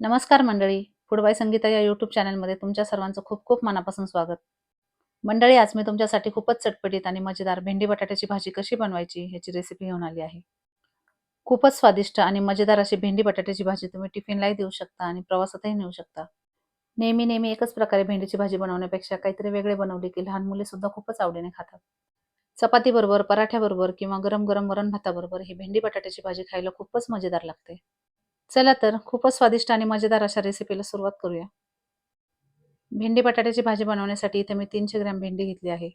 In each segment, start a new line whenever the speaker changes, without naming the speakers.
नमस्कार मंडळी. फूड संगीता या यूट्यूब चॅनलमध्ये तुमच्या सर्वांचं खूप खूप मनापासून स्वागत. मंडळी आज मी तुमच्यासाठी खूपच चटपटीत आणि मजेदार भेंडी बटाट्याची भाजी कशी बनवायची ह्याची रेसिपी घेऊन आली आहे. खूपच स्वादिष्ट आणि मजेदार अशी भेंडी बटाट्याची भाजी तुम्ही टिफिनलाही देऊ शकता आणि प्रवासातही नेऊ शकता. नेहमी नेहमी एकच प्रकारे भेंडीची भाजी बनवण्यापेक्षा काहीतरी वेगळे बनवले की लहान मुले सुद्धा खूपच आवडीने खातात. चपातीबरोबर पराठ्याबरोबर किंवा गरम गरम वरण भाताबरोबर ही भेंडी बटाट्याची भाजी खायला खूपच मजेदार लागते. चला तर खूपच स्वादिष्ट आणि मजेदार अशा रेसिपीला सुरुवात करूया. भेंडी बटाट्याची भाजी बनवण्यासाठी इथे मी तीनशे ग्रॅम भेंडी घेतली आहे.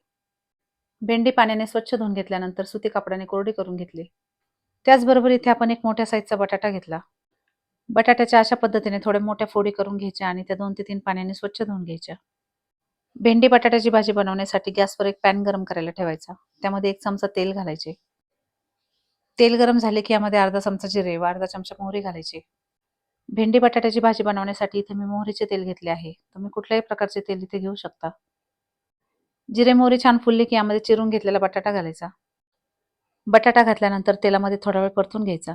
भेंडी पाण्याने स्वच्छ धुवून घेतल्यानंतर सुती कापडाने कोरडी करून घेतली. त्याचबरोबर इथे आपण एक मोठ्या साईजचा बटाटा घेतला. बटाट्याच्या अशा पद्धतीने थोड्या मोठ्या फोडी करून घ्यायच्या आणि त्या दोन ते तीन पाण्याने स्वच्छ धुवून घ्यायच्या. भेंडी बटाट्याची भाजी बनवण्यासाठी गॅसवर एक पॅन गरम करायला ठेवायचा. त्यामध्ये एक चमचा तेल घालायचे. तेल गरम झाले की यामध्ये अर्धा चमचा जिरे व अर्धा चमचा मोहरी घालायची. भेंडी बटाट्याची भाजी बनवण्यासाठी इथे मी मोहरीचे तेल घेतले आहे. तुम्ही कुठल्याही प्रकारचे तेल इथे घेऊ शकता. जिरे मोहरी छान फुलली की यामध्ये चिरून घेतलेला बटाटा घालायचा. बटाटा घातल्यानंतर तेलामध्ये थोडा वेळ परतून घ्यायचा.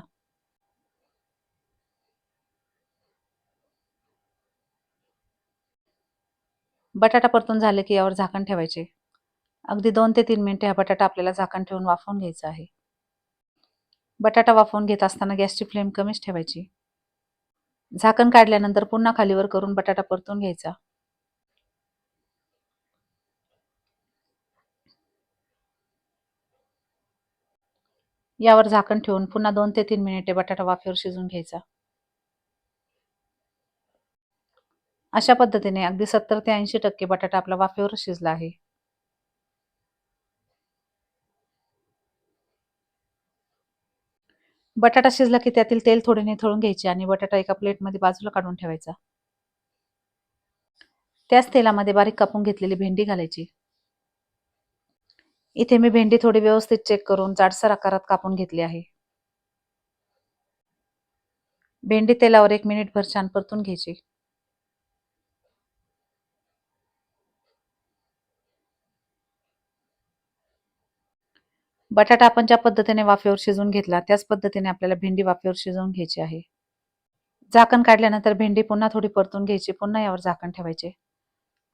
बटाटा परतून झाले की यावर झाकण ठेवायचे. अगदी दोन ते तीन मिनिटे हा बटाटा आपल्याला झाकण ठेवून वाफवून घ्यायचा आहे. बटाटा वाफवून घेत असताना गॅसची फ्लेम कमीच ठेवायची. झाकण काढल्यानंतर पुन्हा खालीवर करून बटाटा परतून घ्यायचा. यावर झाकण ठेवून पुन्हा दोन ते तीन मिनिटे बटाटा वाफेवर शिजून घ्यायचा. अशा पद्धतीने अगदी सत्तर ते ऐंशी टक्के बटाटा आपला वाफेवर शिजला आहे. बटाटा शिजला की त्यातील तेल थोडे निथळून घ्यायचे आणि बटाटा एका प्लेटमध्ये बाजूला काढून ठेवायचा. त्याच तेलामध्ये बारीक कापून घेतलेली भेंडी घालायची. इथे मी भेंडी थोडी व्यवस्थित चेक करून जाडसर आकारात कापून घेतली आहे. भेंडी तेलावर एक मिनिटभर छान परतून घ्यायची. बटाटा आपण ज्या पद्धतीने वाफेवर शिजवून घेतला त्याच पद्धतीने आपल्याला भेंडी वाफेवर शिजवून घ्यायची आहे. झाकण काढल्यानंतर भेंडी पुन्हा थोडी परतून घ्यायची पुन्हा यावर झाकण ठेवायचे.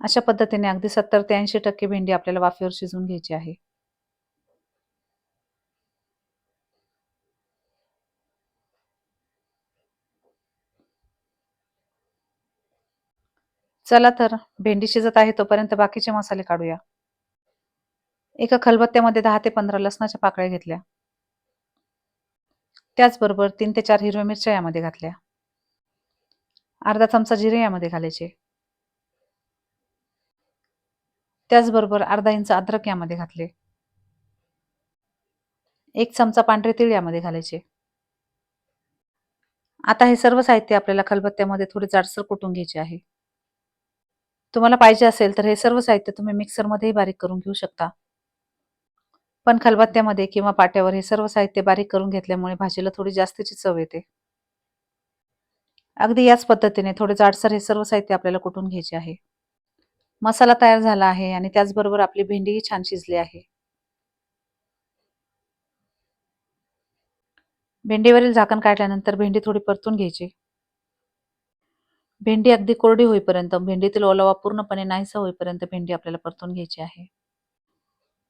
अशा पद्धतीने अगदी सत्तर ते ऐंशी टक्के भेंडी आपल्याला वाफेवर शिजवून घ्यायची आहे. चला तर भेंडी शिजत आहे तोपर्यंत बाकीचे मसाले काढूया. एका खलबत्त्यामध्ये दहा ते पंधरा लसणाच्या पाकळ्या घेतल्या. त्याचबरोबर तीन ते चार हिरव्या मिरच्या यामध्ये घातल्या. अर्धा चमचा जिरे यामध्ये घालायचे. त्याचबरोबर अर्धा इंच अद्रक यामध्ये घातले. एक चमचा पांढरे तीळ यामध्ये घालायचे. आता हे सर्व साहित्य आपल्याला खलबत्त्यामध्ये थोडे जाडसर कुटून घ्यायचे आहे. तुम्हाला पाहिजे असेल तर हे सर्व साहित्य तुम्ही मिक्सरमध्येही बारीक करून घेऊ शकता. पण खलबत्त्यामध्ये किंवा पाट्यावर हे सर्व साहित्य बारीक करून घेतल्यामुळे भाजीला थोडी जास्तीची चव येते. अगदी याच पद्धतीने थोडे जाडसर हे सर्व साहित्य आपल्याला कुटून घ्यायचे आहे? मसाला तयार झाला आहे आणि त्याचबरोबर आपली भेंडीही छान शिजली आहे. भेंडीवरील झाकण काढल्यानंतर भेंडी थोडी परतून घ्यायची. भेंडी अगदी कोरडी होईपर्यंत भेंडीतील ओलावा पूर्णपणे नाहीसा होईपर्यंत भेंडी आपल्याला परतून घ्यायची आहे.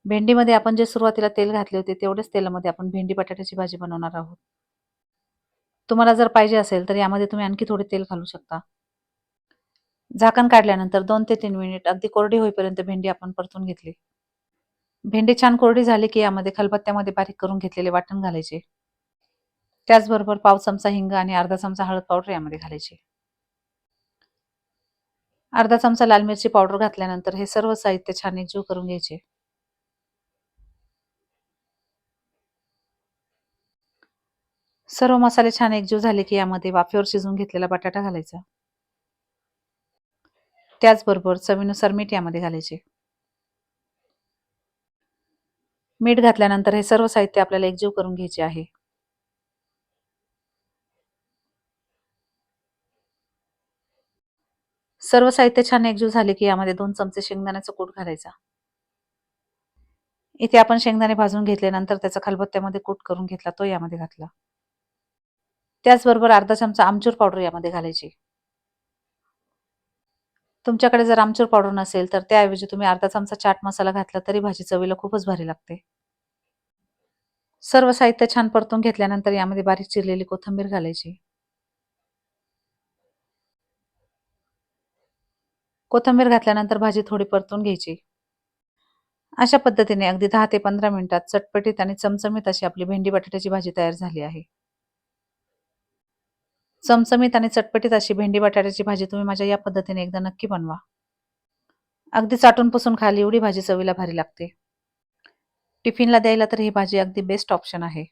भेंडीमध्ये आपण जे सुरुवातीला तेल घातले होते तेवढेच तेलामध्ये आपण भेंडी बटाट्याची भाजी बनवणार आहोत. तुम्हाला जर पाहिजे असेल तर यामध्ये तुम्ही आणखी थोडे तेल घालू शकता. झाकण काढल्यानंतर दोन ते तीन मिनिट अगदी कोरडी होईपर्यंत भेंडी आपण परतून घेतली. भेंडी छान कोरडी झाली की यामध्ये खलबत्त्यामध्ये बारीक करून घेतलेले वाटण घालायचे. त्याचबरोबर पाव चमचा हिंग आणि अर्धा चमचा हळद पावडर यामध्ये घालायचे. अर्धा चमचा लाल मिरची पावडर घातल्यानंतर हे सर्व साहित्य छान एकजीव करून घ्यायचे. सर्व मसाले छान एकजीव झाले की यामध्ये वाफेवर शिजवून घेतलेला बटाटा घालायचा. त्याचबरोबर चवीनुसार मीठ यामध्ये घालायचे. मीठ घातल्यानंतर हे सर्व साहित्य आपल्याला एकजीव करून घ्यायचे आहे. सर्व साहित्य छान एकजीव झाले की यामध्ये दोन चमचे शेंगदाण्याचा कूट घालायचा. इथे आपण शेंगदाणे भाजून घेतल्यानंतर त्याचा खलबत्त्यामध्ये कूट करून घेतला तो यामध्ये घातला. त्याचबरोबर अर्धा चमचा आमचूर पावडर यामध्ये घालायची. तुमच्याकडे जर आमचूर पावडर नसेल तर त्याऐवजी तुम्ही अर्धा चमचा चाट मसाला घातला तरी भाजी चवीला खूपच भारी लागते. सर्व साहित्य छान परतून घेतल्यानंतर यामध्ये बारीक चिरलेली कोथिंबीर घालायची. कोथिंबीर घातल्यानंतर भाजी थोडी परतून घ्यायची. अशा पद्धतीने अगदी दहा ते पंधरा मिनिटात चटपटीत आणि चमचमीत अशी आपली भेंडी बटाट्याची भाजी तयार झाली आहे. चमचमीत आणि चटपटीत अशी भेंडी बटाट्याची भाजी तुम्ही माझ्या या पद्धतीने एकदा नक्की बनवा. अगदी चाटून पुसून खाली एवढी भाजी चवीला भारी लागते. टिफिनला द्यायला तर ही भाजी अगदी बेस्ट ऑप्शन आहे.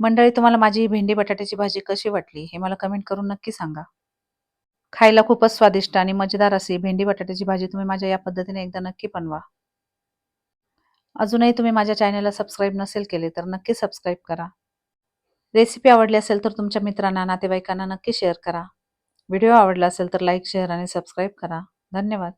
मंडळी तुम्हाला माझी ही भेंडी बटाट्याची भाजी कशी वाटली हे मला कमेंट करून नक्की सांगा. खायला खूपच स्वादिष्ट आणि मजेदार अशी भेंडी बटाट्याची भाजी तुम्ही माझ्या या पद्धतीने एकदा नक्की बनवा. अजूनही तुम्ही माझ्या चॅनलला सबस्क्राईब नसेल केले तर नक्की सबस्क्राईब करा. रेसिपी आवडली असेल तर तुमच्या मित्रांना नातेवाईकांना नक्की शेअर करा. व्हिडिओ आवडला असेल तर लाईक शेअर आणि सबस्क्राईब करा. धन्यवाद.